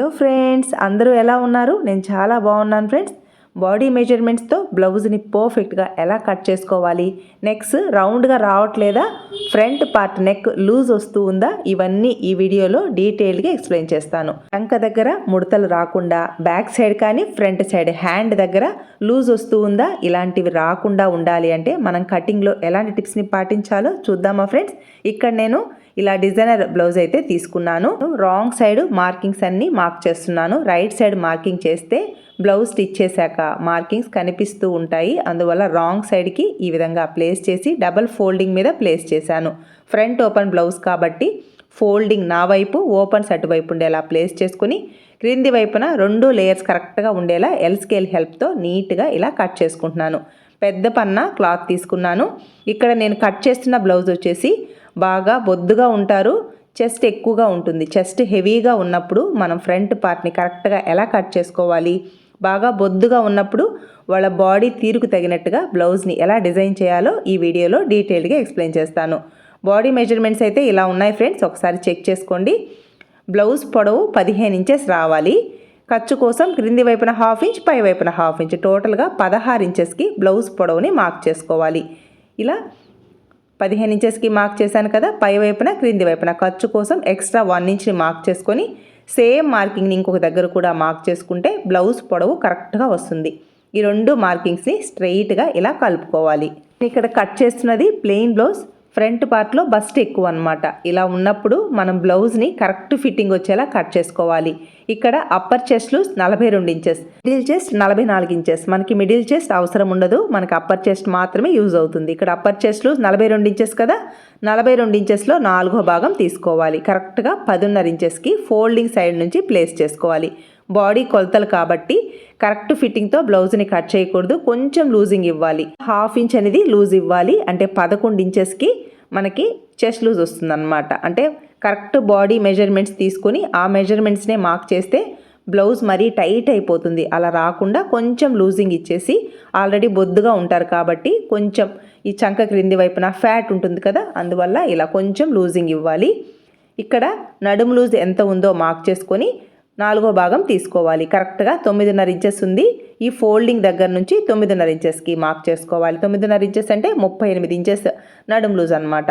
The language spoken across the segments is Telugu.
హలో ఫ్రెండ్స్ అందరూ ఎలా ఉన్నారు? నేను చాలా బాగున్నాను ఫ్రెండ్స్. బాడీ మెజర్మెంట్స్తో బ్లౌజ్ని పర్ఫెక్ట్గా ఎలా కట్ చేసుకోవాలి? నెక్స్ రౌండ్గా రావట్లేదా? ఫ్రంట్ పార్ట్ నెక్ లూజ్ వస్తూ ఉందా? ఇవన్నీ ఈ వీడియోలో డీటెయిల్గా ఎక్స్ప్లెయిన్ చేస్తాను. టంక దగ్గర ముడతలు రాకుండా బ్యాక్ సైడ్ కానీ ఫ్రంట్ సైడ్ హ్యాండ్ దగ్గర లూజ్ వస్తూ ఉందా? ఇలాంటివి రాకుండా ఉండాలి అంటే మనం కటింగ్లో ఎలాంటి టిప్స్ని పాటించాలో చూద్దామా ఫ్రెండ్స్? ఇక్కడ నేను ఇలా డిజైనర్ బ్లౌజ్ అయితే తీసుకున్నాను. రాంగ్ సైడ్ మార్కింగ్స్ అన్ని మార్క్ చేస్తున్నాను. రైట్ సైడ్ మార్కింగ్ చేస్తే బ్లౌజ్ స్టిచ్ చేశాక మార్కింగ్స్ కనిపిస్తూ ఉంటాయి. అందువల్ల రాంగ్ సైడ్కి ఈ విధంగా ప్లేస్ చేసి డబల్ ఫోల్డింగ్ మీద ప్లేస్ చేశాను. ఫ్రంట్ ఓపెన్ బ్లౌజ్ కాబట్టి ఫోల్డింగ్ నా వైపు ఓపెన్స్ అటువైపు ఉండేలా ప్లేస్ చేసుకుని క్రింది వైపున రెండు లేయర్స్ కరెక్ట్గా ఉండేలా ఎల్ స్కేల్ హెల్ప్తో నీట్గా ఇలా కట్ చేసుకుంటున్నాను. పెద్ద పన్న క్లాత్ తీసుకున్నాను. ఇక్కడ నేను కట్ చేస్తున్న బ్లౌజ్ వచ్చేసి బాగా బొద్దుగా ఉంటారు చెస్ట్ ఎక్కువగా ఉంటుంది. చెస్ట్ హెవీగా ఉన్నప్పుడు మనం ఫ్రంట్ పార్ట్ని కరెక్ట్గా ఎలా కట్ చేసుకోవాలి? బాగా బొద్దుగా ఉన్నప్పుడు వాళ్ళ బాడీ తీరుకు తగినట్టుగా బ్లౌజ్ని ఎలా డిజైన్ చేయాలో ఈ వీడియోలో డీటెయిల్డ్గా ఎక్స్ప్లెయిన్ చేస్తాను. బాడీ మెజర్మెంట్స్ అయితే ఇలా ఉన్నాయి ఫ్రెండ్స్. ఒకసారి చెక్ చేసుకోండి. బ్లౌజ్ పొడవు పదిహేను ఇంచెస్ రావాలి. ఖర్చు కోసం క్రింది వైపున హాఫ్ ఇంచ్ పై వైపున హాఫ్ ఇంచ్. టోటల్గా పదహారు ఇంచెస్కి బ్లౌజ్ పొడవుని మార్క్ చేసుకోవాలి. ఇలా పదిహేను ఇంచెస్కి మార్క్ చేశాను కదా పై వైపున క్రింది వైపున. ఖర్చు కోసం ఎక్స్ట్రా వన్ ఇంచ్ని మార్క్ చేసుకొని సేమ్ మార్కింగ్ని ఇంకొక దగ్గర కూడా మార్క్ చేసుకుంటే బ్లౌజ్ పొడవు కరెక్ట్గా వస్తుంది. ఈ రెండు మార్కింగ్స్ని స్ట్రెయిట్గా ఇలా కలుపుకోవాలి. ఇక్కడ కట్ చేస్తున్నది ప్లెయిన్ బ్లౌజ్ ఫ్రంట్ పార్ట్లో బస్ట్ ఎక్కువ అనమాట ఇలా ఉన్నప్పుడు మనం బ్లౌజ్ని కరెక్ట్ ఫిట్టింగ్ వచ్చేలా కట్ చేసుకోవాలి. ఇక్కడ అప్పర్ చెస్ట్లు నలభై రెండు ఇంచెస్ మిడిల్ చెస్ట్ నలభై నాలుగు ఇంచెస్. మనకి మిడిల్ చెస్ట్ అవసరం ఉండదు. మనకి అప్పర్ చెస్ట్ మాత్రమే యూజ్ అవుతుంది. ఇక్కడ అప్పర్ చెస్ట్లు నలభై రెండు ఇంచెస్ కదా. నలభై రెండు ఇంచెస్లో నాలుగో భాగం తీసుకోవాలి. కరెక్ట్గా పదున్నర ఇంచెస్కి ఫోల్డింగ్ సైడ్ నుంచి ప్లేస్ చేసుకోవాలి. బాడీ కొలతలు కాబట్టి కరెక్ట్ ఫిట్టింగ్తో బ్లౌజ్ని కట్ చేయకూడదు. కొంచెం లూజింగ్ ఇవ్వాలి. హాఫ్ ఇంచ్ అనేది లూజ్ ఇవ్వాలి. అంటే పదకొండు ఇంచెస్కి మనకి చెస్ట్ లూజ్ వస్తుందన్నమాట. అంటే కరెక్ట్ బాడీ మెజర్మెంట్స్ తీసుకొని ఆ మెజర్మెంట్స్నే మార్క్ చేస్తే బ్లౌజ్ మరీ టైట్ అయిపోతుంది. అలా రాకుండా కొంచెం లూజింగ్ ఇచ్చేసి ఆల్రెడీ బొద్దుగా ఉంటారు కాబట్టి కొంచెం ఈ చంక క్రింది వైపున ఫ్యాట్ ఉంటుంది కదా అందువల్ల ఇలా కొంచెం లూజింగ్ ఇవ్వాలి. ఇక్కడ నడుము లూజ్ ఎంత ఉందో మార్క్ చేసుకొని నాలుగో భాగం తీసుకోవాలి. కరెక్ట్గా తొమ్మిదిన్నర ఇంచెస్ ఉంది. ఈ ఫోల్డింగ్ దగ్గర నుంచి తొమ్మిదిన్నర ఇంచెస్కి మార్క్ చేసుకోవాలి. తొమ్మిదిన్నర ఇంచెస్ అంటే ముప్పై ఎనిమిది ఇంచెస్ నడుము లూజ్ అనమాట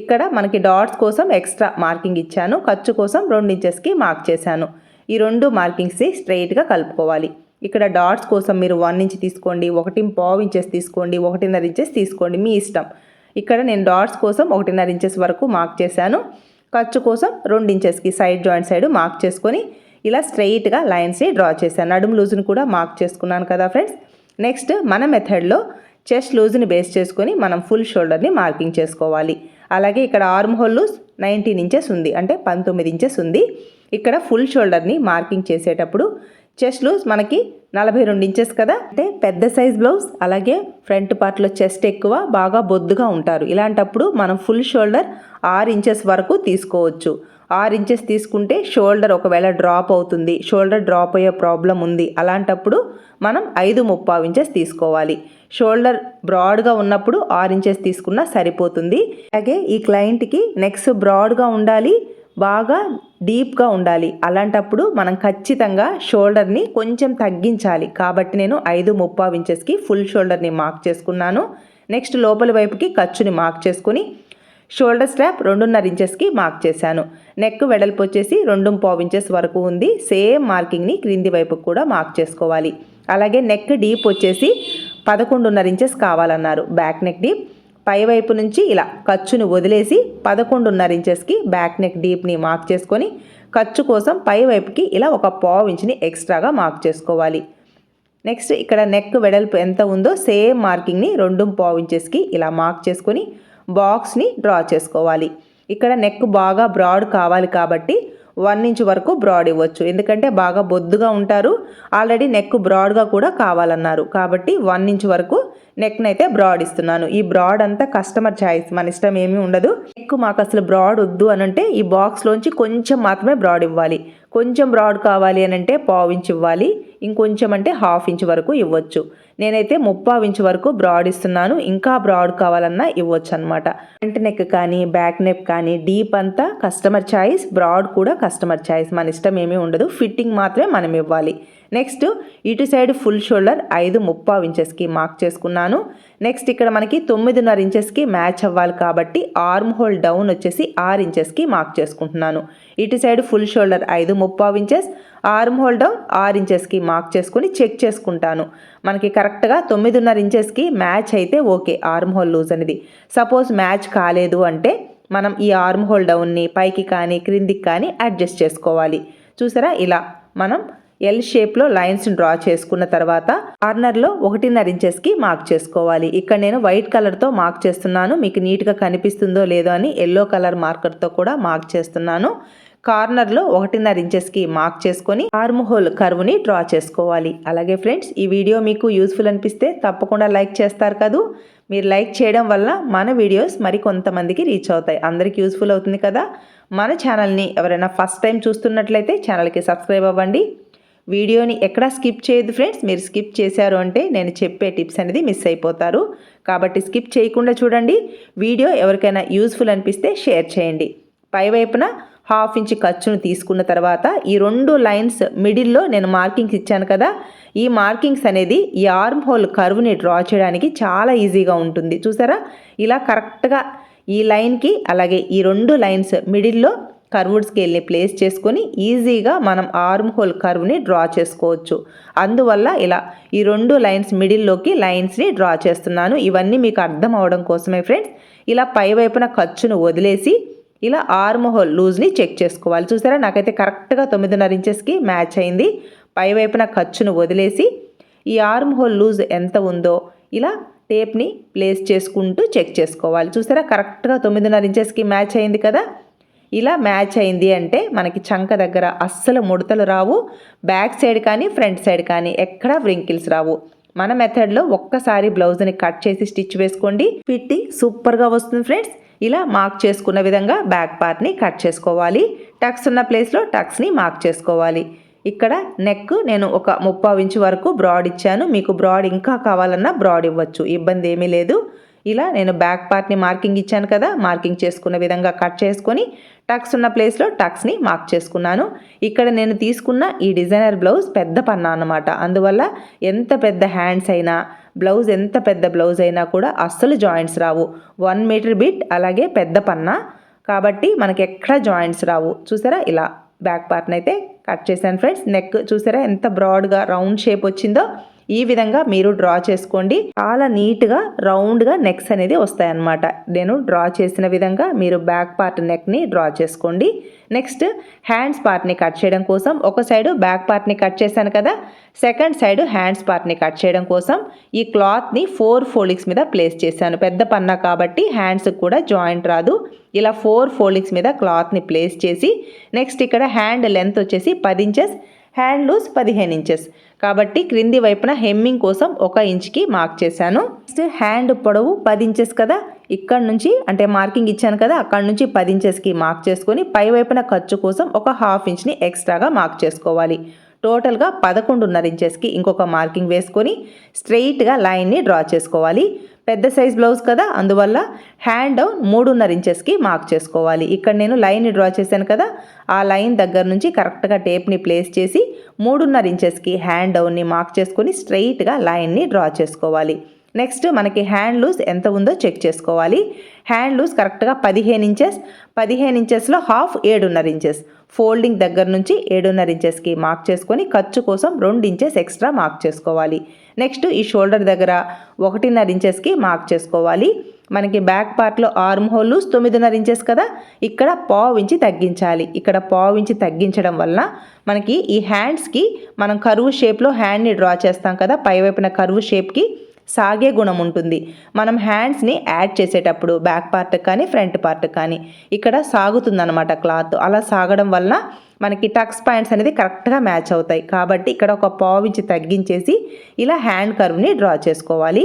ఇక్కడ మనకి డాట్స్ కోసం ఎక్స్ట్రా మార్కింగ్ ఇచ్చాను. ఖర్చు కోసం రెండు ఇంచెస్కి మార్క్ చేశాను. ఈ రెండు మార్కింగ్స్ని స్ట్రైట్గా కలుపుకోవాలి. ఇక్కడ డాట్స్ కోసం మీరు వన్ ఇంచ్ తీసుకోండి ఒకటి పావు ఇంచెస్ తీసుకోండి ఒకటిన్నర ఇంచెస్ తీసుకోండి మీ ఇష్టం. ఇక్కడ నేను డాట్స్ కోసం ఒకటిన్నర ఇంచెస్ వరకు మార్క్ చేశాను. ఖర్చు కోసం రెండు ఇంచెస్కి సైడ్ జాయింట్ సైడ్ మార్క్ చేసుకొని ఇలా స్ట్రెయిట్గా లైన్స్ని డ్రా చేశాను. నడుము లూజ్ని కూడా మార్క్ చేసుకున్నాను కదా ఫ్రెండ్స్. నెక్స్ట్ మన మెథడ్లో చెస్ట్ లూజ్ని బేస్ చేసుకొని మనం ఫుల్ షోల్డర్ని మార్కింగ్ చేసుకోవాలి. అలాగే ఇక్కడ arm hole loose nineteen inches ఉంది అంటే పంతొమ్మిది ఇంచెస్ ఉంది. ఇక్కడ ఫుల్ షోల్డర్ని మార్కింగ్ చేసేటప్పుడు చెస్ట్ లూజ్ మనకి నలభై రెండు ఇంచెస్ కదా. అంటే పెద్ద సైజ్ బ్లౌజ్ అలాగే ఫ్రంట్ పార్ట్లో చెస్ట్ ఎక్కువ బాగా బొద్దుగా ఉంటారు. ఇలాంటప్పుడు మనం ఫుల్ షోల్డర్ ఆరు ఇంచెస్ వరకు తీసుకోవచ్చు. ఆరు ఇంచెస్ తీసుకుంటే షోల్డర్ ఒకవేళ డ్రాప్ అవుతుంది. షోల్డర్ డ్రాప్ అయ్యే ప్రాబ్లం ఉంది. అలాంటప్పుడు మనం ఐదు ముప్పావు ఇంచెస్ తీసుకోవాలి. షోల్డర్ బ్రాడ్గా ఉన్నప్పుడు ఆరు ఇంచెస్ తీసుకున్నా సరిపోతుంది. అలాగే ఈ క్లయింట్కి నెక్స్ బ్రాడ్గా ఉండాలి బాగా డీప్గా ఉండాలి. అలాంటప్పుడు మనం ఖచ్చితంగా షోల్డర్ని కొంచెం తగ్గించాలి. కాబట్టి నేను ఐదు ముప్పావు ఇంచెస్కి ఫుల్ షోల్డర్ని మార్క్ చేసుకున్నాను. నెక్స్ట్ లోపలి వైపుకి ఖర్చుని మార్క్ చేసుకుని షోల్డర్ స్ట్రాప్ రెండున్నర ఇంచెస్కి మార్క్ చేశాను. నెక్ వెడల్పు వచ్చేసి రెండు పావు ఇంచెస్ వరకు ఉంది. సేమ్ మార్కింగ్ని క్రింది వైపుకి కూడా మార్క్ చేసుకోవాలి. అలాగే నెక్ డీప్ వచ్చేసి పదకొండున్నర ఇంచెస్ కావాలన్నారు. బ్యాక్ నెక్ డీప్ పై వైపు నుంచి ఇలా ఖర్చుని వదిలేసి పదకొండున్నర ఇంచెస్కి బ్యాక్ నెక్ డీప్ని మార్క్ చేసుకొని ఖర్చు కోసం పై వైపుకి ఇలా ఒక పావు ఇంచుని ఎక్స్ట్రాగా మార్క్ చేసుకోవాలి. నెక్స్ట్ ఇక్కడ నెక్ వెడల్పు ఎంత ఉందో సేమ్ మార్కింగ్ని రెండు పావు ఇంచెస్కి ఇలా మార్క్ చేసుకొని బాక్స్ని డ్రా చేసుకోవాలి. ఇక్కడ నెక్ బాగా బ్రాడ్ కావాలి కాబట్టి వన్ ఇంచ్ వరకు బ్రాడ్ ఇవ్వచ్చు. ఎందుకంటే బాగా బొద్దుగా ఉంటారు. ఆల్రెడీ నెక్ బ్రాడ్గా కూడా కావాలన్నారు. కాబట్టి వన్ ఇంచ్ వరకు నెక్ని అయితే బ్రాడ్ ఇస్తున్నాను. ఈ బ్రాడ్ అంతా కస్టమర్ ఛాయిస్ మన ఇష్టం ఏమీ ఉండదు. నెక్ మాకు అసలు బ్రాడ్ వద్దు అని అంటే ఈ బాక్స్లోంచి కొంచెం మాత్రమే బ్రాడ్ ఇవ్వాలి. కొంచెం బ్రాడ్ కావాలి అని అంటే పావు ఇంచ్ ఇవ్వాలి. ఇంకొంచెం అంటే హాఫ్ ఇంచ్ వరకు ఇవ్వచ్చు. నేనైతే ముప్పావు ఇంచ్ వరకు బ్రాడ్ ఇస్తున్నాను. ఇంకా బ్రాడ్ కావాలన్నా ఇవ్వచ్చు అనమాట ఫ్రంట్ నెక్ కానీ బ్యాక్ నెక్ కానీ డీప్ అంతా కస్టమర్ చాయిస్ బ్రాడ్ కూడా కస్టమర్ చాయిస్ మన ఇష్టం ఏమీ ఉండదు. ఫిట్టింగ్ మాత్రమే మనం ఇవ్వాలి. నెక్స్ట్ ఇటు సైడ్ ఫుల్ షోల్డర్ ఐదు ముప్పావు ఇంచెస్కి మార్క్ చేసుకున్నాను. నెక్స్ట్ ఇక్కడ మనకి తొమ్మిదిన్నర ఇంచెస్కి మ్యాచ్ అవ్వాలి కాబట్టి ఆర్మ్ హోల్ డౌన్ వచ్చేసి ఆరు ఇంచెస్కి మార్క్ చేసుకుంటున్నాను. ఇటు సైడ్ ఫుల్ షోల్డర్ ఐదు ముప్పావు ఇంచెస్ ఆర్మ్ హోల్ డౌన్ ఆరు ఇంచెస్కి మార్క్ చేసుకుని చెక్ చేసుకుంటాను. మనకి కరెక్ట్గా తొమ్మిదిన్నర ఇంచెస్కి మ్యాచ్ అయితే ఓకే ఆర్మ్ హోల్ లూజ్ అనేది. సపోజ్ మ్యాచ్ కాలేదు అంటే మనం ఈ ఆర్మ్ హోల్ డౌన్ని పైకి కానీ క్రిందికి కానీ అడ్జస్ట్ చేసుకోవాలి. చూసారా? ఇలా మనం ఎల్ షేప్లో లైన్స్ని డ్రా చేసుకున్న తర్వాత కార్నర్లో ఒకటిన్నర ఇంచెస్కి మార్క్ చేసుకోవాలి. ఇక్కడ నేను వైట్ కలర్తో మార్క్ చేస్తున్నాను. మీకు నీట్గా కనిపిస్తుందో లేదో అని ఎల్లో కలర్ మార్కర్తో కూడా మార్క్ చేస్తున్నాను. కార్నర్లో ఒకటిన్నర ఇంచెస్కి మార్క్ చేసుకొని ఆర్మ్ హోల్ కర్వ్ని డ్రా చేసుకోవాలి. అలాగే ఫ్రెండ్స్ ఈ వీడియో మీకు యూస్ఫుల్ అనిపిస్తే తప్పకుండా లైక్ చేస్తారు కదూ. మీరు లైక్ చేయడం వల్ల మన వీడియోస్ మరి కొంతమందికి రీచ్ అవుతాయి. అందరికీ యూస్ఫుల్ అవుతుంది కదా. మన ఛానల్ని ఎవరైనా ఫస్ట్ టైం చూస్తున్నట్లయితే ఛానల్కి సబ్స్క్రైబ్ అవ్వండి. వీడియోని ఎక్కడా స్కిప్ చేయదు ఫ్రెండ్స్. మీరు స్కిప్ చేశారు అంటే నేను చెప్పే టిప్స్ అనేది మిస్ అయిపోతారు. కాబట్టి స్కిప్ చేయకుండా చూడండి. వీడియో ఎవరికైనా యూస్ఫుల్ అనిపిస్తే షేర్ చేయండి. పైవైపున హాఫ్ ఇంచ్ ఖర్చును తీసుకున్న తర్వాత ఈ రెండు లైన్స్ మిడిల్లో నేను మార్కింగ్స్ ఇచ్చాను కదా ఈ మార్కింగ్స్ అనేది ఈ ఆర్మ్ హోల్ కర్వ్ని డ్రా చేయడానికి చాలా ఈజీగా ఉంటుంది. చూసారా? ఇలా కరెక్ట్గా ఈ లైన్కి అలాగే ఈ రెండు లైన్స్ మిడిల్లో కర్వుడ్ స్కేల్ని ప్లేస్ చేసుకొని ఈజీగా మనం ఆర్మ్ హోల్ కర్వ్ని డ్రా చేసుకోవచ్చు. అందువల్ల ఇలా ఈ రెండు లైన్స్ మిడిల్లోకి లైన్స్ని డ్రా చేస్తున్నాను. ఇవన్నీ మీకు అర్థం అవడం కోసమే ఫ్రెండ్స్. ఇలా పై వైపున ఖర్చును వదిలేసి ఇలా ఆర్మ్ హోల్ లూజ్ని చెక్ చేసుకోవాలి. చూసారా? నాకైతే కరెక్ట్గా తొమ్మిదిన్నర ఇంచెస్కి మ్యాచ్ అయింది. పైవైపున ఖర్చును వదిలేసి ఈ ఆర్మ్ హోల్ లూజ్ ఎంత ఉందో ఇలా టేప్ని ప్లేస్ చేసుకుంటూ చెక్ చేసుకోవాలి. చూసారా? కరెక్ట్గా తొమ్మిదిన్నర ఇంచెస్కి మ్యాచ్ అయింది కదా? ఇలా మ్యాచ్ అయింది అంటే మనకి చంక దగ్గర అస్సలు ముడతలు రావు. బ్యాక్ సైడ్ కానీ ఫ్రంట్ సైడ్ కానీ ఎక్కడా వ్రింకిల్స్ రావు. మన మెథడ్లో ఒక్కసారి బ్లౌజ్ని కట్ చేసి స్టిచ్ వేసుకోండి. ఫిట్టింగ్ సూపర్గా వస్తుంది ఫ్రెండ్స్. ఇలా మార్క్ చేసుకున్న విధంగా బ్యాక్ పార్ట్ని కట్ చేసుకోవాలి. టక్స్ ఉన్న ప్లేస్లో టక్స్ని మార్క్ చేసుకోవాలి. ఇక్కడ నెక్ నేను ఒక ముప్పావు ఇంచు వరకు బ్రాడ్ ఇచ్చాను. మీకు బ్రాడ్ ఇంకా కావాలన్నా బ్రాడ్ ఇవ్వచ్చు. ఇబ్బంది ఏమీ లేదు. ఇలా నేను బ్యాక్ పార్ట్ని మార్కింగ్ ఇచ్చాను కదా మార్కింగ్ చేసుకున్న విధంగా కట్ చేసుకొని టక్స్ ఉన్న ప్లేస్లో టక్స్ని మార్క్ చేసుకున్నాను. ఇక్కడ నేను తీసుకున్న ఈ డిజైనర్ బ్లౌజ్ పెద్ద పన్నా అనమాట అందువల్ల ఎంత పెద్ద హ్యాండ్స్ అయినా బ్లౌజ్ ఎంత పెద్ద బ్లౌజ్ అయినా కూడా అస్సలు జాయింట్స్ రావు. వన్ మీటర్ బిట్ అలాగే పెద్ద పన్నా. కాబట్టి మనకి ఎక్కడ జాయింట్స్ రావు. చూసారా? ఇలా బ్యాక్ పార్ట్ని అయితే కట్ చేశాను ఫ్రెండ్స్. నెక్ చూసారా? ఎంత బ్రాడ్గా రౌండ్ షేప్ వచ్చిందో. ఈ విధంగా మీరు డ్రా చేసుకోండి. చాలా నీట్గా రౌండ్గా నెక్స్ అనేది వస్తాయన్నమాట. నేను డ్రా చేసిన విధంగా మీరు బ్యాక్ పార్ట్ నెక్ని డ్రా చేసుకోండి. నెక్స్ట్ హ్యాండ్స్ పార్ట్ని కట్ చేయడం కోసం ఒక సైడు బ్యాక్ పార్ట్ని కట్ చేశాను కదా సెకండ్ సైడ్ హ్యాండ్స్ పార్ట్ని కట్ చేయడం కోసం ఈ క్లాత్ని ఫోర్ ఫోల్డింగ్స్ మీద ప్లేస్ చేశాను. పెద్ద పన్నా కాబట్టి హ్యాండ్స్కి కూడా జాయింట్ రాదు. ఇలా ఫోర్ ఫోల్డింగ్స్ మీద క్లాత్ని ప్లేస్ చేసి నెక్స్ట్ ఇక్కడ హ్యాండ్ లెంత్ వచ్చేసి పది ఇంచెస్ హ్యాండ్ లూజ్ పదిహేను ఇంచెస్. కాబట్టి క్రింది వైపున హెమ్మింగ్ కోసం ఒక ఇంచ్కి మార్క్ చేశాను. నెక్స్ట్ హ్యాండ్ పొడవు పది ఇంచెస్ కదా. ఇక్కడ నుంచి అంటే మార్కింగ్ ఇచ్చాను కదా అక్కడ నుంచి పది ఇంచెస్కి మార్క్ చేసుకొని పై వైపున ఖర్చు కోసం ఒక హాఫ్ ఇంచ్ని ఎక్స్ట్రాగా మార్క్ చేసుకోవాలి. టోటల్గా పదకొండున్నర ఇంచెస్కి ఇంకొక మార్కింగ్ వేసుకొని స్ట్రెయిట్గా లైన్ని డ్రా చేసుకోవాలి. పెద్ద సైజ్ బ్లౌజ్ కదా అందువల్ల హ్యాండ్ డౌన్ మూడున్నర ఇంచెస్కి మార్క్ చేసుకోవాలి. ఇక్కడ నేను లైన్ డ్రా చేశాను కదా ఆ లైన్ దగ్గర నుంచి కరెక్ట్గా టేప్ని ప్లేస్ చేసి మూడున్నర ఇంచెస్కి హ్యాండ్ డౌన్ని మార్క్ చేసుకొని స్ట్రైట్గా లైన్ని డ్రా చేసుకోవాలి. నెక్స్ట్ మనకి హ్యాండ్ లూజ్ ఎంత ఉందో చెక్ చేసుకోవాలి. హ్యాండ్ లూజ్ కరెక్ట్గా పదిహేను ఇంచెస్ పదిహేను ఇంచెస్లో హాఫ్ ఏడున్నర ఇంచెస్. ఫోల్డింగ్ దగ్గర నుంచి ఏడున్నర ఇంచెస్కి మార్క్ చేసుకొని ఖర్చు కోసం రెండు ఇంచెస్ ఎక్స్ట్రా మార్క్ చేసుకోవాలి. నెక్స్ట్ ఈ షోల్డర్ దగ్గర ఒకటిన్నర ఇంచెస్కి మార్క్ చేసుకోవాలి. మనకి బ్యాక్ పార్ట్లో ఆర్మ్ హోల్స్ తొమ్మిదిన్నర ఇంచెస్ కదా? ఇక్కడ పావు ఇంచి తగ్గించాలి. ఇక్కడ పావు ఇంచి తగ్గించడం వల్ల మనకి ఈ హ్యాండ్స్కి మనం కరువు షేప్లో హ్యాండ్ని డ్రా చేస్తాం కదా? పైవైపున కరువు షేప్కి సాగే గుణం ఉంటుంది. మనం హ్యాండ్స్ని యాడ్ చేసేటప్పుడు బ్యాక్ పార్ట్ కానీ ఫ్రంట్ పార్ట్ కానీ ఇక్కడ సాగుతుందన్నమాట క్లాత్. అలా సాగడం వలన మనకి టక్స్ పాయింట్స్ అనేది కరెక్ట్గా మ్యాచ్ అవుతాయి. కాబట్టి ఇక్కడ ఒక పావించి తగ్గించేసి ఇలా హ్యాండ్ కర్వ్ని డ్రా చేసుకోవాలి.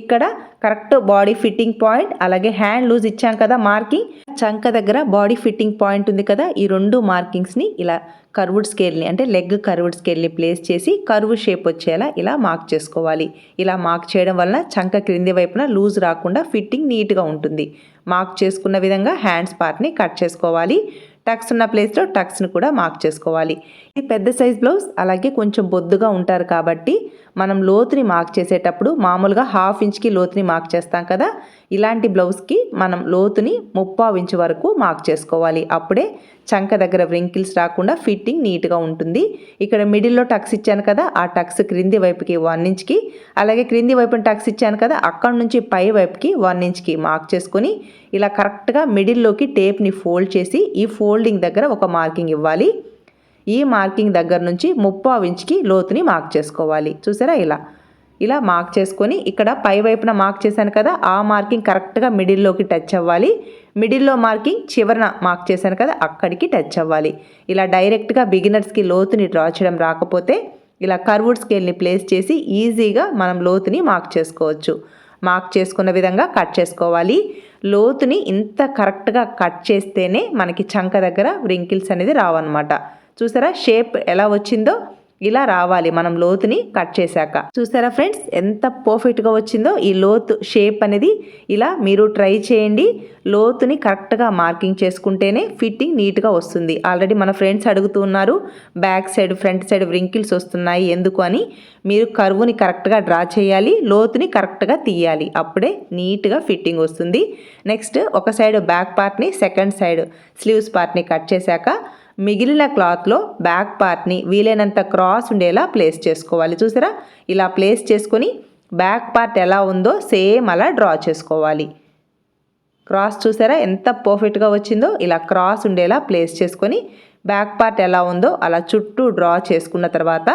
ఇక్కడ కరెక్ట్ బాడీ ఫిట్టింగ్ పాయింట్ అలాగే హ్యాండ్ లూజ్ ఇచ్చాం కదా మార్కింగ్. చంక దగ్గర బాడీ ఫిట్టింగ్ పాయింట్ ఉంది కదా ఈ రెండు మార్కింగ్స్ని ఇలా కర్వుడ్ స్కేల్ని అంటే లెగ్ కర్వుడ్ స్కేల్ని ప్లేస్ చేసి కర్వ్ షేప్ వచ్చేలా ఇలా మార్క్ చేసుకోవాలి. ఇలా మార్క్ చేయడం వలన చంక క్రింది వైపున లూజ్ రాకుండా ఫిట్టింగ్ నీట్గా ఉంటుంది. మార్క్ చేసుకున్న విధంగా హ్యాండ్స్ పార్ట్ని కట్ చేసుకోవాలి. టక్స్ ఉన్న ప్లేస్లో టక్స్ని కూడా మార్క్ చేసుకోవాలి. పెద్ద సైజ్ బ్లౌజ్ అలాగే కొంచెం బొద్దుగా ఉంటారు కాబట్టి మనం లోతుని మార్క్ చేసేటప్పుడు మామూలుగా హాఫ్ ఇంచ్కి లోతుని మార్క్ చేస్తాం కదా. ఇలాంటి బ్లౌజ్కి మనం లోతుని ముప్పావు ఇంచ్ వరకు మార్క్ చేసుకోవాలి. అప్పుడే చంక దగ్గర వ్రింకిల్స్ రాకుండా ఫిట్టింగ్ నీట్గా ఉంటుంది. ఇక్కడ మిడిల్లో టక్స్ ఇచ్చాను కదా ఆ టక్స్ క్రింది వైపుకి వన్ ఇంచ్కి అలాగే క్రింది వైపున టక్స్ ఇచ్చాను కదా అక్కడ నుంచి పై వైపుకి వన్ ఇంచ్కి మార్క్ చేసుకొని ఇలా కరెక్ట్గా మిడిల్లోకి టేప్ని ఫోల్డ్ చేసి ఈ ఫోల్డింగ్ దగ్గర ఒక మార్కింగ్ ఇవ్వాలి. ఈ మార్కింగ్ దగ్గర నుంచి ముప్పావు ఇంచ్కి లోతుని మార్క్ చేసుకోవాలి. చూసారా ఇలా? ఇలా మార్క్ చేసుకొని ఇక్కడ పై వైపున మార్క్ చేశాను కదా ఆ మార్కింగ్ కరెక్ట్గా మిడిల్లోకి టచ్ అవ్వాలి. మిడిల్లో మార్కింగ్ చివరన మార్క్ చేశాను కదా అక్కడికి టచ్ అవ్వాలి. ఇలా డైరెక్ట్గా బిగినర్స్కి లోతుని డ్రా చేయడం రాకపోతే ఇలా కర్వుడ్ స్కేల్ని ప్లేస్ చేసి ఈజీగా మనం లోతుని మార్క్ చేసుకోవచ్చు. మార్క్ చేసుకున్న విధంగా కట్ చేసుకోవాలి. లోతుని ఇంత కరెక్ట్గా కట్ చేస్తేనే మనకి చంక దగ్గర వ్రింకిల్స్ అనేది రావన్నమాట. చూసారా? షేప్ ఎలా వచ్చిందో ఇలా రావాలి మనం లోతుని కట్ చేశాక. చూసారా ఫ్రెండ్స్? ఎంత పర్ఫెక్ట్గా వచ్చిందో ఈ లోతు షేప్ అనేది ఇలా మీరు ట్రై చేయండి. లోతుని కరెక్ట్గా మార్కింగ్ చేసుకుంటేనే ఫిట్టింగ్ నీట్గా వస్తుంది. ఆల్రెడీ మన ఫ్రెండ్స్ అడుగుతూ ఉన్నారు back side front side wrinkles వస్తున్నాయి ఎందుకు అని. మీరు కరువుని కరెక్ట్గా డ్రా చేయాలి లోతుని కరెక్ట్గా తీయాలి. అప్పుడే నీట్గా ఫిట్టింగ్ వస్తుంది. నెక్స్ట్ ఒక సైడ్ బ్యాక్ పార్ట్ని సెకండ్ సైడ్ స్లీవ్స్ పార్ట్ని కట్ చేశాక మిగిలిన క్లాత్లో బ్యాక్ పార్ట్ని వీలైనంత క్రాస్ ఉండేలా ప్లేస్ చేసుకోవాలి. చూసారా? ఇలా ప్లేస్ చేసుకొని బ్యాక్ పార్ట్ ఎలా ఉందో సేమ్ అలా డ్రా చేసుకోవాలి. క్రాస్ చూసారా? ఎంత పర్ఫెక్ట్గా వచ్చిందో ఇలా క్రాస్ ఉండేలా ప్లేస్ చేసుకొని బ్యాక్ పార్ట్ ఎలా ఉందో అలా చుట్టూ డ్రా చేసుకున్న తర్వాత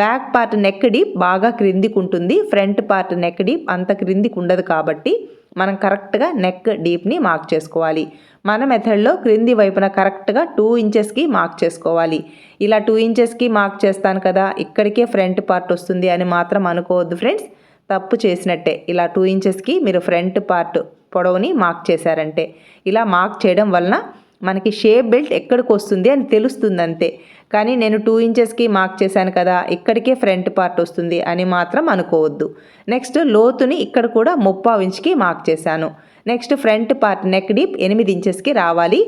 బ్యాక్ పార్ట్ నెక్ డీప్ బాగా క్రిందికి ఉంటుంది. ఫ్రంట్ పార్ట్ నెక్ డీప్ అంత క్రిందికి ఉండదు కాబట్టి మనం కరెక్ట్గా నెక్ డీప్ని మార్క్ చేసుకోవాలి. మన మెథడ్లో క్రింది వైపున కరెక్ట్గా టూ ఇంచెస్కి మార్క్ చేసుకోవాలి. ఇలా టూ ఇంచెస్కి మార్క్ చేస్తాను కదా ఇక్కడికే ఫ్రంట్ పార్ట్ వస్తుంది అని మాత్రం అనుకోవద్దు ఫ్రెండ్స్. తప్పు చేసినట్టే. ఇలా టూ ఇంచెస్కి మీరు ఫ్రంట్ పార్ట్ పొడవుని మార్క్ చేశారంటే. ఇలా మార్క్ చేయడం వలన మనకి షేప్ బెల్ట్ ఎక్కడికి వస్తుంది అని తెలుస్తుంది అంతే కానీ నేను టూ ఇంచెస్కి మార్క్ చేశాను కదా ఇక్కడికే ఫ్రంట్ పార్ట్ వస్తుంది అని మాత్రం అనుకోవద్దు. నెక్స్ట్ లోతుని ఇక్కడ కూడా ముప్పావు ఇంచ్కి మార్క్ చేశాను. Next front part neck deep ఎనిమిది ఇంచెస్కి రావాలి.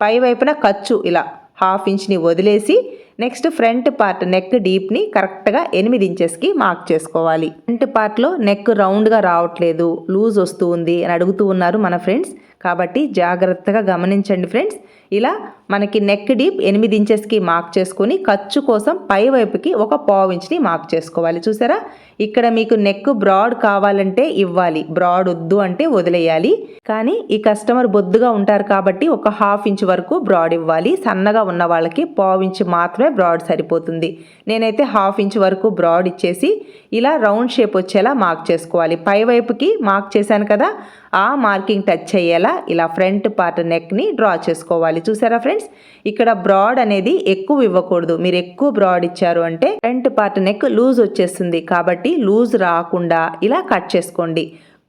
పై వైపున ఖర్చు ఇలా హాఫ్ ఇంచ్ని వదిలేసి నెక్స్ట్ ఫ్రంట్ పార్ట్ నెక్ డీప్ని కరెక్ట్గా ఎనిమిది ఇంచెస్కి మార్క్ చేసుకోవాలి. ఫ్రంట్ పార్ట్లో నెక్ రౌండ్గా రావట్లేదు లూజ్ వస్తూ ఉంది అని అడుగుతూ ఉన్నారు మన ఫ్రెండ్స్ కాబట్టి జాగ్రత్తగా గమనించండి ఫ్రెండ్స్ ఇలా మనకి నెక్ డీప్ ఎనిమిది ఇంచెస్కి మార్క్ చేసుకొని ఖర్చు కోసం పై వైపుకి ఒక పావు ఇంచ్ని మార్క్ చేసుకోవాలి. చూసారా? ఇక్కడ మీకు నెక్ బ్రాడ్ కావాలంటే ఇవ్వాలి. బ్రాడ్ వద్దు అంటే వదిలేయాలి. కానీ ఈ కస్టమర్ బొద్దుగా ఉంటారు కాబట్టి ఒక హాఫ్ ఇంచ్ వరకు బ్రాడ్ ఇవ్వాలి. సన్నగా ఉన్న వాళ్ళకి పావు ఇంచ్ మాత్రమే బ్రాడ్ సరిపోతుంది. నేనైతే హాఫ్ ఇంచ్ వరకు బ్రాడ్ ఇచ్చేసి ఇలా రౌండ్ షేప్ వచ్చేలా మార్క్ చేసుకోవాలి. పై వైపుకి మార్క్ చేశాను కదా ఆ మార్కింగ్ టచ్ అయ్యేలా ఇలా ఫ్రంట్ పార్ట్ నెక్ని డ్రా చేసుకోవాలి. చూసారా ఫ్రెండ్స్? ఇక్కడ బ్రాడ్ అనేది ఎక్కువ ఇవ్వకూడదు. మీరు ఎక్కువ బ్రాడ్ ఇచ్చారు అంటే ఫ్రంట్ పార్ట్ నెక్ లూజ్ వచ్చేస్తుంది. కాబట్టి లూజ్ రాకుండా ఇలా కట్ చేసుకోండి.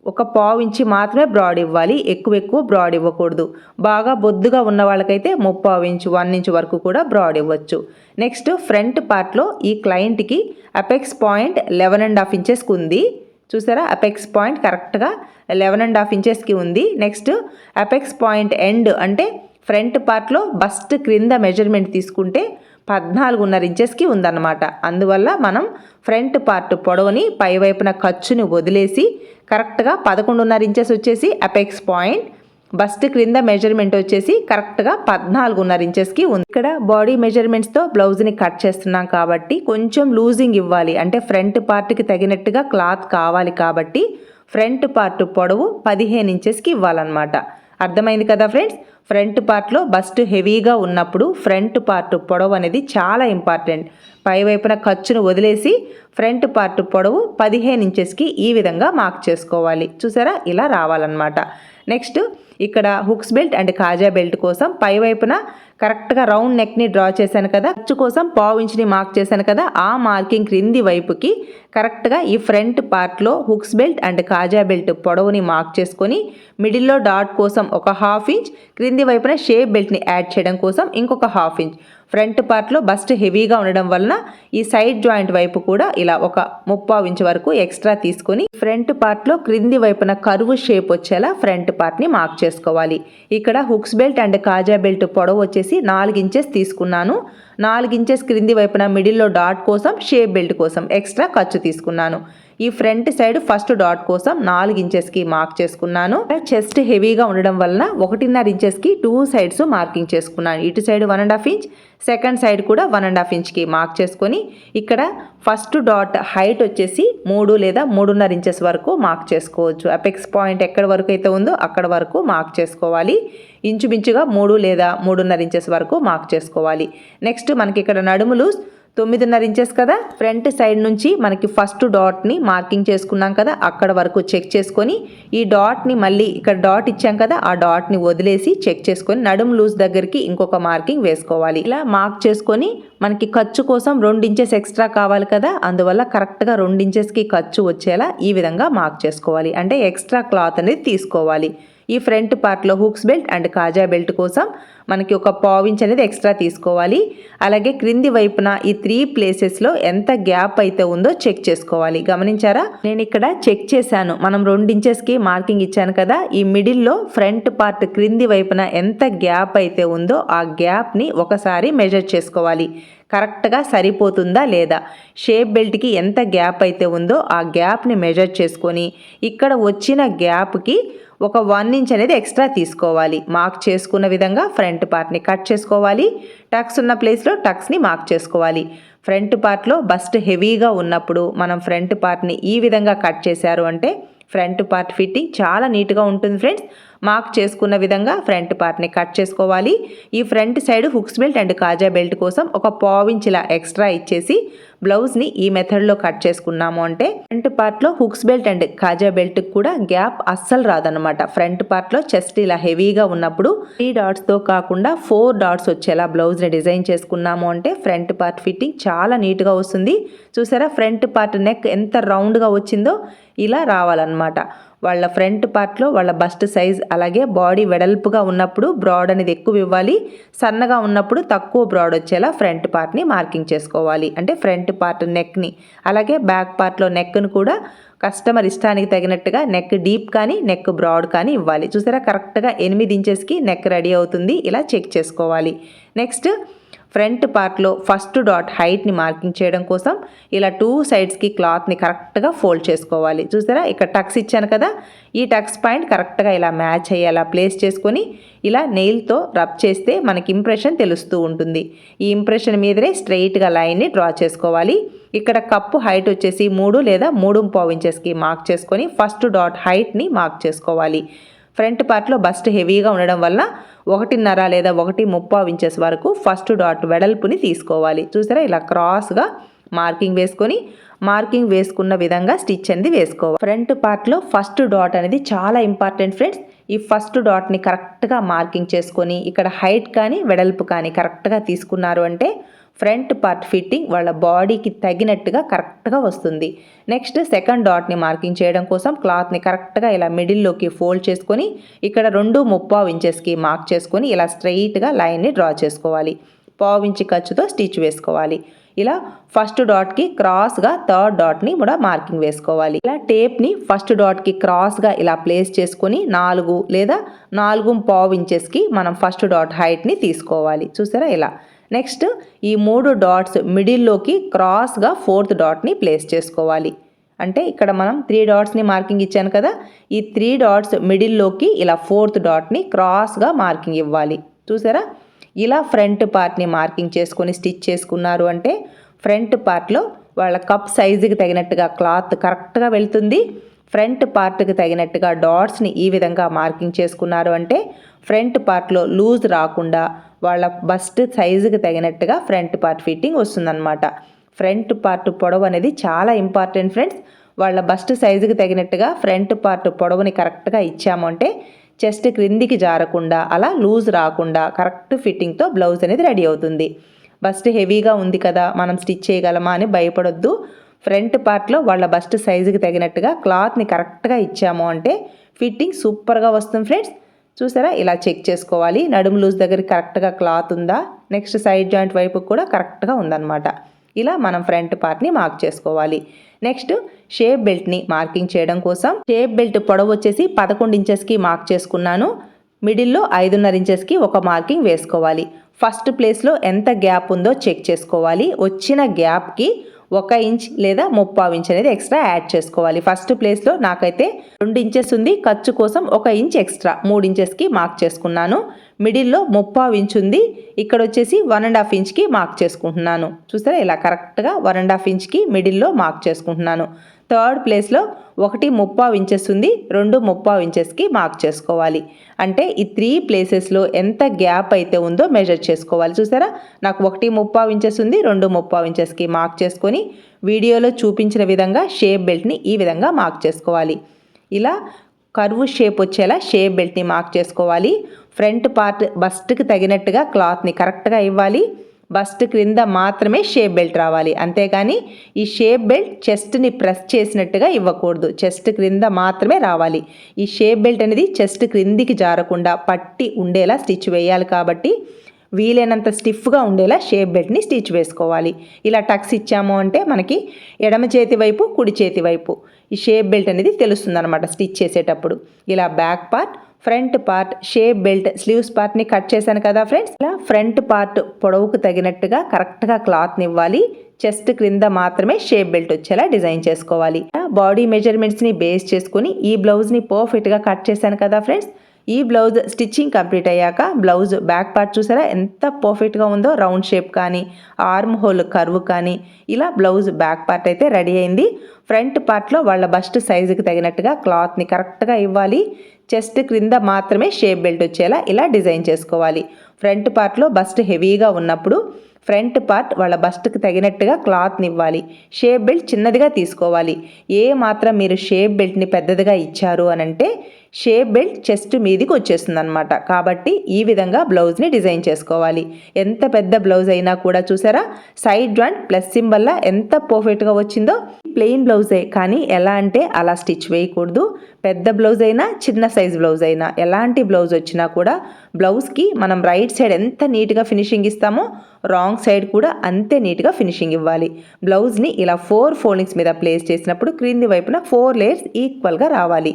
ఒక పావు ఇంచి మాత్రమే బ్రాడ్ ఇవ్వాలి. ఎక్కువ ఎక్కువ బ్రాడ్ ఇవ్వకూడదు. బాగా బొద్దుగా ఉన్న వాళ్ళకైతే ముప్పావు ఇంచు వన్ ఇంచ్ వరకు కూడా బ్రాడ్ ఇవ్వచ్చు. నెక్స్ట్ ఫ్రంట్ పార్ట్లో ఈ క్లయింట్కి apex point eleven and half ఇంచెస్కి ఉంది. చూసారా? అపెక్స్ పాయింట్ కరెక్ట్గా లెవెన్ అండ్ హాఫ్ ఇంచెస్కి ఉంది. నెక్స్ట్ అపెక్స్ పాయింట్ ఎండ్ అంటే ఫ్రంట్ పార్ట్లో బస్ట్ క్రింద మెజర్మెంట్ తీసుకుంటే పద్నాలుగున్నర ఇంచెస్కి ఉందన్నమాట. అందువల్ల మనం ఫ్రంట్ పార్ట్ పొడవుని పైవైపున ఖర్చుని వదిలేసి కరెక్ట్గా పదకొండున్నర ఇంచెస్ వచ్చేసి అపెక్స్ పాయింట్ బస్ట్ క్రింద మెజర్మెంట్ వచ్చేసి కరెక్ట్గా పద్నాలుగున్నర ఇంచెస్కి ఉంది. ఇక్కడ బాడీ మెజర్మెంట్స్తో బ్లౌజ్ని కట్ చేస్తున్నాం కాబట్టి కొంచెం లూజింగ్ ఇవ్వాలి. అంటే ఫ్రంట్ పార్ట్కి తగినట్టుగా క్లాత్ కావాలి కాబట్టి ఫ్రంట్ పార్ట్ పొడవు పదిహేను ఇంచెస్కి ఇవ్వాలన్నమాట. అర్థమైంది కదా ఫ్రెండ్స్? ఫ్రంట్ పార్ట్లో బస్ట్ హెవీగా ఉన్నప్పుడు ఫ్రంట్ పార్ట్ పొడవు అనేది చాలా ఇంపార్టెంట్. పైవైపున ఖర్చును వదిలేసి ఫ్రంట్ పార్ట్ పొడవు పదిహేను ఇంచెస్కి ఈ విధంగా మార్క్ చేసుకోవాలి. చూసారా? ఇలా రావాలన్నమాట. నెక్స్ట్ ఇక్కడ హుక్స్ బెల్ట్ అండ్ కాజా బెల్ట్ కోసం పైవైపున కరెక్ట్గా రౌండ్ నెక్ని డ్రా చేశాను కదా. ఖర్చు కోసం పావు ఇంచుని మార్క్ చేశాను కదా. ఆ మార్కింగ్ క్రింది వైపుకి కరెక్ట్గా ఈ ఫ్రంట్ పార్ట్లో హుక్స్ బెల్ట్ అండ్ కాజా బెల్ట్ పొడవుని మార్క్ చేసుకొని మిడిల్లో డాట్ కోసం ఒక హాఫ్ ఇంచ్ క్రింది వైపున షేప్ బెల్ట్ని యాడ్ చేయడం కోసం ఇంకొక హాఫ్ ఇంచ్. ఫ్రంట్ పార్ట్లో బస్ట్ హెవీగా ఉండడం వలన ఈ సైడ్ జాయింట్ వైపు కూడా ఇలా ఒక ముప్పావు ఇంచ్ వరకు ఎక్స్ట్రా తీసుకొని ఫ్రంట్ పార్ట్లో క్రింది వైపున కరువు షేప్ వచ్చేలా ఫ్రంట్ పార్ట్ని మార్క్ చేసుకోవాలి. ఇక్కడ హుక్స్ బెల్ట్ అండ్ కాజా బెల్ట్ పొడవు వచ్చేసి నాలుగు ఇంచెస్ తీసుకున్నాను. నాలుగు ఇంచెస్ క్రింది వైపున మిడిల్లో డాట్ కోసం షేప్ బెల్ట్ కోసం ఎక్స్ట్రా ఖర్చు తీసుకున్నాను. ఈ ఫ్రంట్ సైడ్ ఫస్ట్ డాట్ కోసం నాలుగు ఇంచెస్కి మార్క్ చేసుకున్నాను. చెస్ట్ హెవీగా ఉండడం వలన ఒకటిన్నర ఇంచెస్కి టూ సైడ్స్ మార్కింగ్ చేసుకున్నాను. ఇటు side one and half inch second side కూడా వన్ అండ్ హాఫ్ ఇంచ్కి మార్క్ చేసుకొని ఇక్కడ ఫస్ట్ డాట్ హైట్ వచ్చేసి మూడు లేదా మూడున్నర ఇంచెస్ వరకు మార్క్ చేసుకోవచ్చు. అపెక్స్ పాయింట్ ఎక్కడ వరకు అయితే ఉందో అక్కడ వరకు మార్క్ చేసుకోవాలి. ఇంచుమించుగా మూడు లేదా మూడున్నర ఇంచెస్ వరకు మార్క్ చేసుకోవాలి. నెక్స్ట్ మనకి ఇక్కడ నడుములు తొమ్మిదిన్నర ఇంచెస్ కదా? ఫ్రంట్ సైడ్ నుంచి మనకి ఫస్ట్ డాట్ని మార్కింగ్ చేసుకున్నాం కదా? అక్కడ వరకు చెక్ చేసుకొని ఈ డాట్ని మళ్ళీ ఇక్కడ డాట్ ఇచ్చాం కదా? ఆ డాట్ని వదిలేసి చెక్ చేసుకొని నడుము లూజ్ దగ్గరికి ఇంకొక మార్కింగ్ వేసుకోవాలి. ఇలా మార్క్ చేసుకొని మనకి ఖర్చు కోసం రెండు ఇంచెస్ ఎక్స్ట్రా కావాలి కదా? అందువల్ల కరెక్ట్గా రెండు ఇంచెస్కి ఖర్చు వచ్చేలా ఈ విధంగా మార్క్ చేసుకోవాలి. అంటే ఎక్స్ట్రా క్లాత్ అనేది తీసుకోవాలి. ఈ ఫ్రంట్ పార్ట్లో హుక్స్ బెల్ట్ అండ్ కాజా బెల్ట్ కోసం మనకి ఒక పావించ్ అనేది ఎక్స్ట్రా తీసుకోవాలి. అలాగే క్రింది వైపున ఈ త్రీ ప్లేసెస్లో ఎంత గ్యాప్ అయితే ఉందో చెక్ చేసుకోవాలి. గమనించారా? నేను ఇక్కడ చెక్ చేశాను. మనం రెండు ఇంచెస్కి మార్కింగ్ ఇచ్చాను కదా ఈ మిడిల్లో ఫ్రంట్ పార్ట్ క్రింది వైపున ఎంత గ్యాప్ అయితే ఉందో ఆ గ్యాప్ని ఒకసారి మెజర్ చేసుకోవాలి. కరెక్ట్గా సరిపోతుందా లేదా? షేప్ బెల్ట్కి ఎంత గ్యాప్ అయితే ఉందో ఆ గ్యాప్ని మెజర్ చేసుకొని ఇక్కడ వచ్చిన గ్యాప్కి ఒక వన్ ఇంచ్ అనేది ఎక్స్ట్రా తీసుకోవాలి. మార్క్ చేసుకున్న విధంగా ఫ్రంట్ పార్ట్ని కట్ చేసుకోవాలి. టక్స్ ఉన్న ప్లేస్లో టక్స్ని మార్క్ చేసుకోవాలి. ఫ్రంట్ పార్ట్లో బస్ట్ హెవీగా ఉన్నప్పుడు మనం ఫ్రంట్ పార్ట్ని ఈ విధంగా కట్ చేశారు అంటే ఫ్రంట్ పార్ట్ ఫిట్టింగ్ చాలా నీట్గా ఉంటుంది ఫ్రెండ్స్. మార్క్ చేసుకున్న విధంగా ఫ్రంట్ పార్ట్ని కట్ చేసుకోవాలి. ఈ front side hooks belt and kaja belt కోసం ఒక పావించిలా ఎక్స్ట్రా ఇచ్చేసి బ్లౌజ్ని ఈ మెథడ్లో కట్ చేసుకున్నాము అంటే ఫ్రంట్ పార్ట్లో హుక్స్ బెల్ట్ అండ్ కాజా బెల్ట్ కూడా గ్యాప్ అస్సలు రాదనమాట ఫ్రంట్ పార్ట్లో చెస్ట్ ఇలా హెవీగా ఉన్నప్పుడు త్రీ డాట్స్తో కాకుండా ఫోర్ డాట్స్ వచ్చేలా బ్లౌజ్ని డిజైన్ చేసుకున్నాము అంటే ఫ్రంట్ పార్ట్ ఫిట్టింగ్ చాలా నీట్గా వస్తుంది. చూసారా ఫ్రంట్ పార్ట్ నెక్ ఎంత రౌండ్గా వచ్చిందో ఇలా రావాలన్నమాట. వాళ్ళ ఫ్రంట్ పార్ట్లో వాళ్ళ బస్ట్ సైజ్ అలాగే బాడీ వెడల్పుగా ఉన్నప్పుడు బ్రాడ్ అనేది ఎక్కువ ఇవ్వాలి. సన్నగా ఉన్నప్పుడు తక్కువ బ్రాడ్ వచ్చేలా ఫ్రంట్ పార్ట్ని మార్కింగ్ చేసుకోవాలి. అంటే ఫ్రంట్ పార్ట్ నెక్ని. అలాగే బ్యాక్ పార్ట్లో నెక్ను కూడా కస్టమర్ ఇష్టానికి తగినట్టుగా నెక్ డీప్ కానీ నెక్ బ్రాడ్ కానీ ఇవ్వాలి. చూసారా? కరెక్ట్గా ఎనిమిది ఇంచెస్కి నెక్ రెడీ అవుతుంది. ఇలా చెక్ చేసుకోవాలి. నెక్స్ట్ ఫ్రంట్ పార్ట్లో ఫస్ట్ డాట్ హైట్ని మార్కింగ్ చేయడం కోసం ఇలా టూ సైడ్స్కి క్లాత్ని కరెక్ట్గా ఫోల్డ్ చేసుకోవాలి. చూసారా? ఇక్కడ టక్స్ ఇచ్చాను కదా? ఈ టక్స్ పాయింట్ కరెక్ట్గా ఇలా మ్యాచ్ అయ్యేలా ప్లేస్ చేసుకొని ఇలా నెయిల్తో రబ్ చేస్తే మనకి ఇంప్రెషన్ తెలుస్తూ ఉంటుంది. ఈ ఇంప్రెషన్ మీదనే స్ట్రైట్గా లైన్ని డ్రా చేసుకోవాలి. ఇక్కడ కప్పు హైట్ వచ్చేసి మూడు లేదా మూడు పావు ఇంచెస్కి మార్క్ చేసుకొని ఫస్ట్ డాట్ హైట్ని మార్క్ చేసుకోవాలి. ఫ్రంట్ పార్ట్లో బస్ట్ హెవీగా ఉండడం వల్ల ఒకటిన్నర లేదా ఒకటి ముప్పావు ఇంచెస్ వరకు ఫస్ట్ డాట్ వెడల్పుని తీసుకోవాలి. చూసారా? ఇలా క్రాస్గా మార్కింగ్ వేసుకొని మార్కింగ్ వేసుకున్న విధంగా స్టిచ్ అనేది వేసుకోవాలి. ఫ్రంట్ పార్ట్లో ఫస్ట్ డాట్ అనేది చాలా ఇంపార్టెంట్ ఫ్రెండ్స్. ఈ ఫస్ట్ డాట్ని కరెక్ట్గా మార్కింగ్ చేసుకొని ఇక్కడ హైట్ కానీ వెడల్పు కానీ కరెక్ట్గా తీసుకున్నారు అంటే ఫ్రంట్ పార్ట్ ఫిట్టింగ్ వాళ్ళ బాడీకి తగినట్టుగా కరెక్ట్గా వస్తుంది. నెక్స్ట్ సెకండ్ డాట్ని మార్కింగ్ చేయడం కోసం క్లాత్ని కరెక్ట్గా ఇలా మిడిల్లోకి ఫోల్డ్ చేసుకొని ఇక్కడ రెండు ముప్పావు ఇంచెస్కి మార్క్ చేసుకొని ఇలా స్ట్రైట్గా లైన్ని డ్రా చేసుకోవాలి. పావు ఇంచి ఖర్చుతో స్టిచ్ వేసుకోవాలి. ఇలా ఫస్ట్ డాట్కి క్రాస్గా థర్డ్ డాట్ని కూడా మార్కింగ్ వేసుకోవాలి. ఇలా టేప్ని ఫస్ట్ డాట్కి క్రాస్గా ఇలా ప్లేస్ చేసుకొని నాలుగు లేదా నాలుగు పావు ఇంచెస్కి మనం ఫస్ట్ డాట్ హైట్ని తీసుకోవాలి. చూసారా ఇలా? నెక్స్ట్ ఈ మూడు డాట్స్ మిడిల్లోకి క్రాస్గా ఫోర్త్ డాట్ని ప్లేస్ చేసుకోవాలి. అంటే ఇక్కడ మనం త్రీ డాట్స్ని మార్కింగ్ ఇచ్చాను కదా ఈ త్రీ డాట్స్ మిడిల్లోకి ఇలా ఫోర్త్ డాట్ని క్రాస్గా మార్కింగ్ ఇవ్వాలి. చూసారా? ఇలా ఫ్రంట్ పార్ట్ని మార్కింగ్ చేసుకొని స్టిచ్ చేసుకున్నారు అంటే ఫ్రంట్ పార్ట్లో వాళ్ళ కప్ సైజుకి తగినట్టుగా క్లాత్ కరెక్ట్గా వెళ్తుంది. ఫ్రంట్ పార్ట్కి తగినట్టుగా డాట్స్ని ఈ విధంగా మార్కింగ్ చేసుకున్నారు అంటే ఫ్రంట్ పార్ట్లో లూజ్ రాకుండా వాళ్ళ బస్ట్ సైజుకి తగినట్టుగా ఫ్రంట్ పార్ట్ ఫిట్టింగ్ వస్తుందన్నమాట. ఫ్రంట్ పార్ట్ పొడవు అనేది చాలా ఇంపార్టెంట్ ఫ్రెండ్స్. వాళ్ళ బస్ట్ సైజుకి తగినట్టుగా ఫ్రంట్ పార్ట్ పొడవుని కరెక్ట్గా ఇచ్చాము అంటే చెస్ట్ క్రిందికి జారకుండా అలా లూజ్ రాకుండా కరెక్ట్ ఫిట్టింగ్తో బ్లౌజ్ అనేది రెడీ అవుతుంది. బస్ట్ హెవీగా ఉంది కదా మనం స్టిచ్ చేయగలమా అని భయపడొద్దు. ఫ్రంట్ పార్ట్లో వాళ్ళ బస్ట్ సైజుకి తగినట్టుగా క్లాత్ని కరెక్ట్గా ఇచ్చాము అంటే ఫిట్టింగ్ సూపర్గా వస్తుంది ఫ్రెండ్స్. చూసారా? ఇలా చెక్ చేసుకోవాలి. నడుము లూజ్ దగ్గర కరెక్ట్గా క్లాత్ ఉందా? నెక్స్ట్ సైడ్ జాయింట్ వైపు కూడా కరెక్ట్గా ఉందన్నమాట. ఇలా మనం ఫ్రంట్ పార్ట్ని మార్క్ చేసుకోవాలి. నెక్స్ట్ షేప్ బెల్ట్ని మార్కింగ్ చేయడం కోసం షేప్ బెల్ట్ పొడవు వచ్చేసి పదకొండు ఇంచెస్కి మార్క్ చేసుకున్నాను. మిడిల్లో ఐదున్నర ఇంచెస్కి ఒక మార్కింగ్ వేసుకోవాలి. ఫస్ట్ ప్లేస్లో ఎంత గ్యాప్ ఉందో చెక్ చేసుకోవాలి. వచ్చిన గ్యాప్కి ఒక ఇంచ్ లేదా ముప్పావు ఇంచ్ అనేది ఎక్స్ట్రా యాడ్ చేసుకోవాలి. ఫస్ట్ ప్లేస్లో నాకైతే రెండు ఇంచెస్ ఉంది. ఖర్చు కోసం ఒక ఇంచ్ ఎక్స్ట్రా మూడు ఇంచెస్కి మార్క్ చేసుకున్నాను. మిడిల్లో ముప్పావు ఇంచ్ ఉంది. ఇక్కడ వచ్చేసి వన్ అండ్ హాఫ్ ఇంచ్కి మార్క్ చేసుకుంటున్నాను. చూసారా? ఇలా కరెక్ట్గా వన్ అండ్ హాఫ్ ఇంచ్కి మిడిల్లో మార్క్ చేసుకుంటున్నాను. థర్డ్ ప్లేస్లో ఒకటి ముప్పావు ఇంచెస్ ఉంది రెండు ముప్పావు ఇంచెస్కి మార్క్ చేసుకోవాలి. అంటే ఈ త్రీ ప్లేసెస్లో ఎంత గ్యాప్ అయితే ఉందో మెజర్ చేసుకోవాలి. చూసారా? నాకు ఒకటి ముప్పావు ఇంచెస్ ఉంది రెండు ముప్పావు ఇంచెస్కి మార్క్ చేసుకొని వీడియోలో చూపించిన విధంగా షేప్ బెల్ట్ని ఈ విధంగా మార్క్ చేసుకోవాలి. ఇలా కర్వ్ షేప్ వచ్చేలా షేప్ బెల్ట్ని మార్క్ చేసుకోవాలి. ఫ్రంట్ పార్ట్ బస్ట్కి తగినట్టుగా క్లాత్ని కరెక్ట్గా ఇవ్వాలి. బస్ట్ క్రింద మాత్రమే షేప్ బెల్ట్ రావాలి. అంతేగాని ఈ షేప్ బెల్ట్ చెస్ట్ని ప్రెస్ చేసినట్టుగా ఇవ్వకూడదు. చెస్ట్ క్రింద మాత్రమే రావాలి. ఈ షేప్ బెల్ట్ అనేది చెస్ట్ క్రిందికి జారకుండా పట్టి ఉండేలా స్టిచ్ వేయాలి కాబట్టి వీలైనంత స్టిఫ్గా ఉండేలా షేప్ బెల్ట్ని స్టిచ్ వేసుకోవాలి. ఇలా టక్స్ ఇచ్చాము అంటే మనకి ఎడమ చేతి వైపు కుడి చేతి వైపు ఈ షేప్ బెల్ట్ అనేది తెలుస్తుంది అనమాట స్టిచ్ చేసేటప్పుడు. ఇలా back part front part shape belt sleeves పార్ట్ని కట్ చేశాను కదా ఫ్రెండ్స్. ఇలా ఫ్రంట్ పార్ట్ పొడవుకు తగినట్టుగా కరెక్ట్గా క్లాత్ని ఇవ్వాలి. చెస్ట్ క్రింద మాత్రమే షేప్ బెల్ట్ వచ్చేలా డిజైన్ చేసుకోవాలి. బాడీ మెజర్మెంట్స్ని బేస్ చేసుకుని ఈ బ్లౌజ్ని పర్ఫెక్ట్గా కట్ చేశాను కదా ఫ్రెండ్స్. ఈ బ్లౌజ్ స్టిచ్చింగ్ కంప్లీట్ అయ్యాక బ్లౌజ్ బ్యాక్ పార్ట్ చూసారా ఎంత పర్ఫెక్ట్గా ఉందో రౌండ్ షేప్ కానీ ఆర్మ్ హోల్ కర్వ్ కానీ ఇలా బ్లౌజ్ బ్యాక్ పార్ట్ అయితే రెడీ అయింది. ఫ్రంట్ పార్ట్లో వాళ్ళ బస్ట్ సైజుకి తగినట్టుగా క్లాత్ని కరెక్ట్గా ఇవ్వాలి. చెస్ట్ క్రింద మాత్రమే షేప్ బెల్ట్ వచ్చేలా ఇలా డిజైన్ చేసుకోవాలి. ఫ్రంట్ పార్ట్లో బస్ట్ హెవీగా ఉన్నప్పుడు ఫ్రంట్ పార్ట్ వాళ్ళ బస్ట్కి తగినట్టుగా క్లాత్ని ఇవ్వాలి షేప్ బెల్ట్ చిన్నదిగా తీసుకోవాలి. ఏ మాత్రం మీరు షేప్ బెల్ట్ని పెద్దదిగా ఇచ్చారు అని అంటే షేప్ బెల్ట్ చెస్ట్ మీదికి వచ్చేస్తుంది అనమాట కాబట్టి ఈ విధంగా బ్లౌజ్ని డిజైన్ చేసుకోవాలి. ఎంత పెద్ద బ్లౌజ్ అయినా కూడా చూసారా? సైడ్ జాయింట్ ప్లస్ సింబల్లా ఎంత పర్ఫెక్ట్గా వచ్చిందో ప్లెయిన్ బ్లౌజే కానీ ఎలా అంటే అలా స్టిచ్ వేయకూడదు. పెద్ద బ్లౌజ్ అయినా చిన్న సైజ్ బ్లౌజ్ అయినా ఎలాంటి బ్లౌజ్ వచ్చినా కూడా బ్లౌజ్కి మనం రైట్ సైడ్ ఎంత నీట్గా ఫినిషింగ్ ఇస్తామో రాంగ్ సైడ్ కూడా అంతే నీట్గా ఫినిషింగ్ ఇవ్వాలి. బ్లౌజ్ని ఇలా ఫోర్ ఫోల్డింగ్స్ మీద ప్లేస్ చేసినప్పుడు క్రింది వైపున ఫోర్ లేయర్స్ ఈక్వల్గా రావాలి.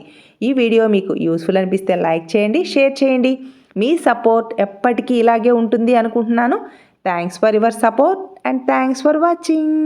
ఈ వీడియో మీకు యూస్ఫుల్ అనిపిస్తే లైక్ చేయండి షేర్ చేయండి. మీ సపోర్ట్ ఎప్పటికీ ఇలాగే ఉంటుంది అనుకుంటున్నాను. Thanks for your support and thanks for watching.